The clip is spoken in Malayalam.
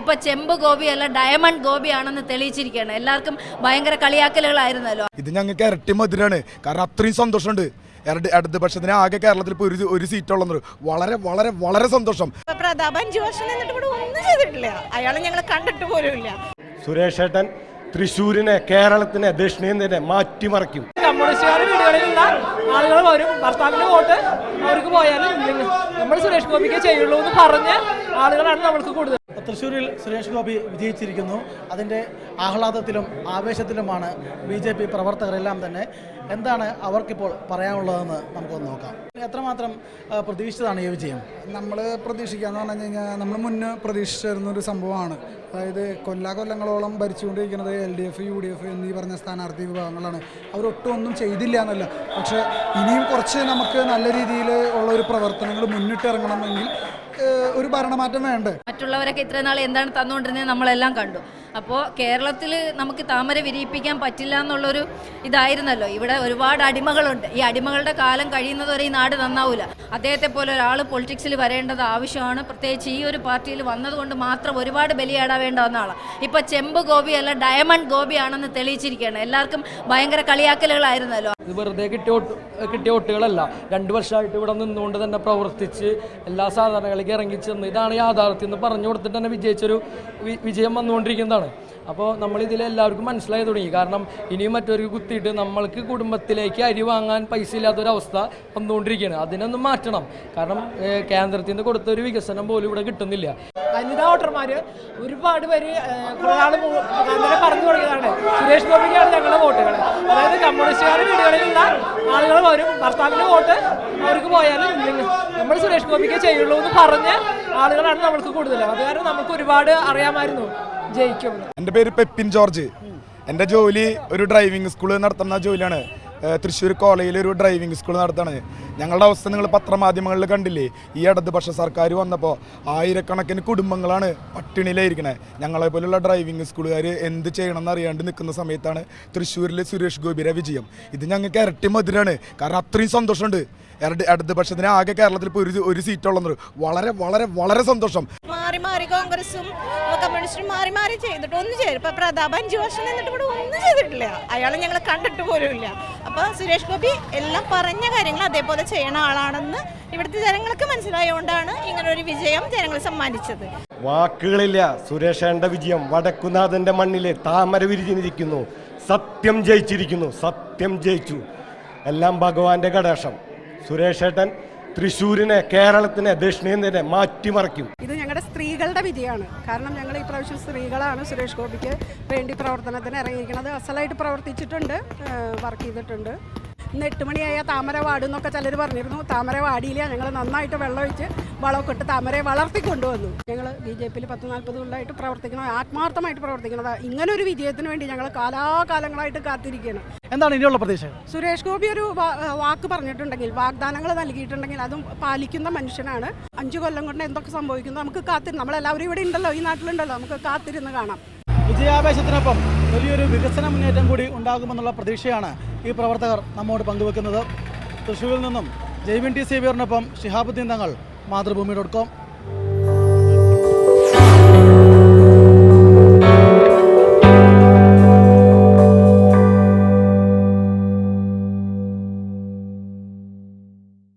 ഇപ്പൊ ചെമ്പ് ഗോപിയല്ല ഡയമണ്ട് ഗോപിയാണെന്ന് തെളിയിച്ചിരിക്കുകയാണ്. എല്ലാവർക്കും ഭയങ്കര കളിയാക്കലുകളായിരുന്നല്ലോ. ഇത് ഞങ്ങൾക്ക് ഇരട്ടി മധുരമാണ് കാരണം അത്രയും സന്തോഷമുണ്ട്. ഇടതുപക്ഷത്തിന് ആകെ കേരളത്തിൽ ഇപ്പോൾ ഒരു ഒരു സീറ്റുള്ളത് വളരെ വളരെ വളരെ സന്തോഷം. പ്രതാപ് അഞ്ചു വർഷം നിന്നിട്ട് ഇവിടെ ഒന്നും ചെയ്തിട്ടില്ല. അയാളെ ഞങ്ങൾ കണ്ടിട്ട് പോലും സുരേഷ് ഏട്ടൻ തൃശ്ശൂരിനെ കേരളത്തിനെ ദക്ഷിണേന്ത്യനെ മാറ്റിമറിക്കും. കമ്മ്യൂണിസ്റ്റുകാരുടെ വീടുകളിലുള്ള ആളുകൾ വരും. ഭർത്താവിന്റെ വോട്ട് അവർക്ക് പോയാലും നമ്മൾ സുരേഷ് ഗോപിക്ക് ചെയ്യുള്ളൂ എന്ന് പറഞ്ഞ ആളുകളാണ് നമ്മൾക്ക് കൂടുതൽ തൃശ്ശൂരിൽ സുരേഷ് ഗോപി വിജയിച്ചിരിക്കുന്നു. അതിന്റെ ആഹ്ലാദത്തിലും ആവേശത്തിലുമാണ് ബി ജെ പി പ്രവർത്തകരെല്ലാം തന്നെ. എന്താണ് അവർക്കിപ്പോൾ പറയാനുള്ളതെന്ന് നമുക്കൊന്ന് നോക്കാം. എത്രമാത്രം പ്രതീക്ഷിച്ചതാണ് ഈ വിജയം? നമ്മൾ പ്രതീക്ഷിക്കാന്ന് പറഞ്ഞു കഴിഞ്ഞാൽ നമ്മൾ മുന്നേ പ്രതീക്ഷിച്ചിരുന്ന ഒരു സംഭവമാണ്. അതായത് കൊല്ലാ കൊല്ലങ്ങളോളം ഭരിച്ചുകൊണ്ടിരിക്കുന്നത് L D F U D F എന്നീ പറഞ്ഞ സ്ഥാനാർത്ഥി വിഭാഗങ്ങളാണ്. അവരൊട്ടും ഒന്നും ചെയ്തില്ല എന്നല്ല. പക്ഷേ ഇനിയും കുറച്ച് നമുക്ക് നല്ല രീതിയിൽ ഉള്ള ഒരു പ്രവർത്തനങ്ങൾ മുന്നിട്ടിറങ്ങണമെങ്കിൽ ഒരു ഭരണമാറ്റം വേണ്ടേ? മറ്റുള്ളവരൊക്കെ ഇത്രയും നാൾ എന്താണ് തന്നുകൊണ്ടിരുന്നത് നമ്മളെല്ലാം കണ്ടു. അപ്പോൾ കേരളത്തിൽ നമുക്ക് താമര വിരിയിപ്പിക്കാൻ പറ്റില്ല എന്നുള്ളൊരു ഇതായിരുന്നല്ലോ. ഇവിടെ ഒരുപാട് അടിമകളുണ്ട്. ഈ അടിമകളുടെ കാലം കഴിയുന്നത് വരെ ഈ നാട് നന്നാവില്ല അദ്ദേഹത്തെ പോലെ ഒരാൾ പൊളിറ്റിക്സിൽ വരേണ്ടത് ആവശ്യമാണ്. പ്രത്യേകിച്ച് ഈ ഒരു പാർട്ടിയിൽ വന്നതുകൊണ്ട് മാത്രം ഒരുപാട് ബലിയാടാവേണ്ട ഒന്നാളാണ് ഇപ്പോൾ ചെമ്പ് ഗോപിയല്ല ഡയമണ്ട് ഗോപിയാണെന്ന് തെളിയിച്ചിരിക്കുകയാണ്. എല്ലാവർക്കും ഭയങ്കര കളിയാക്കലുകളായിരുന്നല്ലോ. ഇത് വെറുതെ കിട്ടിയ കിട്ടിയ വോട്ടുകളല്ല. രണ്ട് വർഷമായിട്ട് ഇവിടെ നിന്നുകൊണ്ട് തന്നെ പ്രവർത്തിച്ച് എല്ലാ സാധാരണകളിലേക്ക് ഇറങ്ങിച്ചെന്ന്. ഇതാണ് യാഥാർത്ഥ്യം എന്ന് പറഞ്ഞു കൊടുത്തിട്ട് തന്നെ വിജയിച്ചൊരു വിജയം വന്നുകൊണ്ടിരിക്കുന്നതാണ്. അപ്പോൾ നമ്മൾ ഇതിൽ എല്ലാവർക്കും മനസ്സിലായി തുടങ്ങി. കാരണം ഇനിയും മറ്റവർക്ക് കുത്തിയിട്ട് നമ്മൾക്ക് കുടുംബത്തിലേക്ക് അരി വാങ്ങാൻ പൈസ ഇല്ലാത്തൊരവസ്ഥ വന്നുകൊണ്ടിരിക്കുകയാണ്. അതിനൊന്നും മാറ്റണം. കാരണം കേന്ദ്രത്തിൽ നിന്ന് കൊടുത്തൊരു വികസനം പോലും ഇവിടെ കിട്ടുന്നില്ല. വനിതാ വോട്ടർമാര് ഒരുപാട് പേര് പറഞ്ഞു തുടങ്ങിയതാണ്. സുരേഷ് ഗോപിക്കാണ് ഞങ്ങളുടെ വോട്ടുകൾ അതായത് കമ്മ്യൂണിസ്റ്റുകാരുടെ വീടുകളിലുള്ള ആളുകൾ വരും. ഭർത്താവിന്റെ വോട്ട് അവർക്ക് പോയാലും നമ്മൾ സുരേഷ് ഗോപിക്ക് ചെയ്യുള്ളൂ എന്ന് പറഞ്ഞ ആളുകളാണ് നമ്മൾക്ക് കൂടുതൽ. അത് കാരണം നമുക്ക് ഒരുപാട് അറിയാമായിരുന്നു ജയിക്കും എന്റെ പേര് പെപ്പിൻ ജോർജ്. എന്റെ ജോലി ഒരു ഡ്രൈവിംഗ് സ്കൂൾ നടത്തുന്ന ജോലിയാണ്. തൃശ്ശൂർ കോളേജിൽ ഒരു ഡ്രൈവിംഗ് സ്കൂൾ നടത്തണത് ഞങ്ങളുടെ അവസ്ഥ നിങ്ങൾ പത്രമാധ്യമങ്ങളിൽ കണ്ടില്ലേ? ഈ ഇടതുപക്ഷ സർക്കാർ വന്നപ്പോൾ ആയിരക്കണക്കിന് കുടുംബങ്ങളാണ് പട്ടിണിയിലായിരിക്കണത് ഞങ്ങളെ പോലുള്ള ഡ്രൈവിംഗ് സ്കൂളുകാർ എന്ത് ചെയ്യണമെന്ന് അറിയാണ്ട് നിൽക്കുന്ന സമയത്താണ് തൃശ്ശൂരിലെ സുരേഷ് ഗോപിയുടെ വിജയം. ഇത് ഞങ്ങൾക്ക് ഇരട്ടി മധുരമാണ് കാരണം അത്രയും സന്തോഷമുണ്ട്. ഇടത് ഇടതുപക്ഷത്തിന് ആകെ കേരളത്തിൽ ഇപ്പോൾ ഒരു ഒരു സീറ്റുള്ളത് വളരെ വളരെ വളരെ സന്തോഷം. മാറി മാറി കോൺഗ്രസും കമ്മ്യൂണിസ്റ്റും മാറി മാറി ചെയ്തിട്ട് ഒന്നും ചെയ്തില്ല ഇപ്പൊ പ്രതാപ് അഞ്ചു വർഷം നിന്നിട്ട് ഇവിടെ ഒന്നും ചെയ്തിട്ടില്ല. അയാളെ ഞങ്ങൾ കണ്ടിട്ട് പോലും ഇല്ല. അപ്പൊ സുരേഷ് ഗോപി എല്ലാം പറഞ്ഞ കാര്യങ്ങൾ അതേപോലെ ചെയ്യണ ആളാണെന്ന് ഇവിടുത്തെ ജനങ്ങൾക്ക് മനസ്സിലായതുകൊണ്ടാണ് ഇങ്ങനെ ഒരു വിജയം ജനങ്ങൾ സമ്മാനിച്ചത്. വാക്കുകളില്ല. സുരേഷന്റെ വിജയം വടക്കുനാഥന്റെ മണ്ണിലെ താമര വിരിഞ്ഞിരിക്കുന്നു. സത്യം ജയിച്ചിരിക്കുന്നു. സത്യം ജയിച്ചു. എല്ലാം ഭഗവാന്റെ കടാക്ഷം. സുരേഷേട്ടൻ തൃശ്ശൂരിനെ കേരളത്തിനെ ദക്ഷിണേന്ത്യനെ മാറ്റിമറിക്കും. ഇത് സ്ത്രീകളുടെ വിധിയാണ്. കാരണം ഞങ്ങൾ ഈ പ്രാവശ്യം സ്ത്രീകളാണ് സുരേഷ് ഗോപിക്ക് വേണ്ടി പ്രവർത്തനത്തിന് ഇറങ്ങിയിരിക്കുന്നത്. അസലായിട്ട് പ്രവർത്തിച്ചിട്ടുണ്ട് വർക്ക് ചെയ്തിട്ടുണ്ട്. ഇന്ന് എട്ട് മണിയായ താമര വാടും എന്നൊക്കെ ചിലർ പറഞ്ഞിരുന്നു. താമര വാടിയില്ല ഞങ്ങൾ നന്നായിട്ട് വെള്ളമൊഴിച്ച് വളമൊക്കെ ഇട്ട് താമരയെ വളർത്തിക്കൊണ്ടുവന്നു. ഞങ്ങൾ ബി ജെ പിയിൽ പത്ത് നാൽപ്പത് കൊല്ലമായിട്ട് പ്രവർത്തിക്കണം ആത്മാർത്ഥമായിട്ട് പ്രവർത്തിക്കുന്നത് ഇങ്ങനെ ഒരു വിജയത്തിന് വേണ്ടി ഞങ്ങൾ കാലാകാലങ്ങളായിട്ട് കാത്തിരിക്കുകയാണ് എന്താണ് ഇനിയുള്ള പ്രതീക്ഷ സുരേഷ് ഗോപി ഒരു വാക്ക് പറഞ്ഞിട്ടുണ്ടെങ്കിൽ വാഗ്ദാനങ്ങൾ നൽകിയിട്ടുണ്ടെങ്കിൽ അതും പാലിക്കുന്ന മനുഷ്യനാണ്. അഞ്ചു കൊല്ലം കൊണ്ട് എന്തൊക്കെ സംഭവിക്കുന്നു നമുക്ക് കാത്തിരുന്ന് നമ്മളെല്ലാവരും ഇവിടെ ഉണ്ടല്ലോ ഈ നാട്ടിലുണ്ടല്ലോ നമുക്ക് കാത്തിരുന്ന് കാണാം. വിജയാവേശത്തിനൊപ്പം വലിയൊരു വികസന മുന്നേറ്റം കൂടി ഉണ്ടാകുമെന്നുള്ള പ്രതീക്ഷയാണ് ഈ പ്രവർത്തകർ നമ്മോട് പങ്കുവെക്കുന്നത്. തൃശ്ശൂരിൽ നിന്നും ജെയ്വിൻ ടി സേവിയറിനൊപ്പം ഷിഹാബുദ്ദീൻ തങ്ങൾ മാതൃഭൂമി ഡോട്ട് കോം.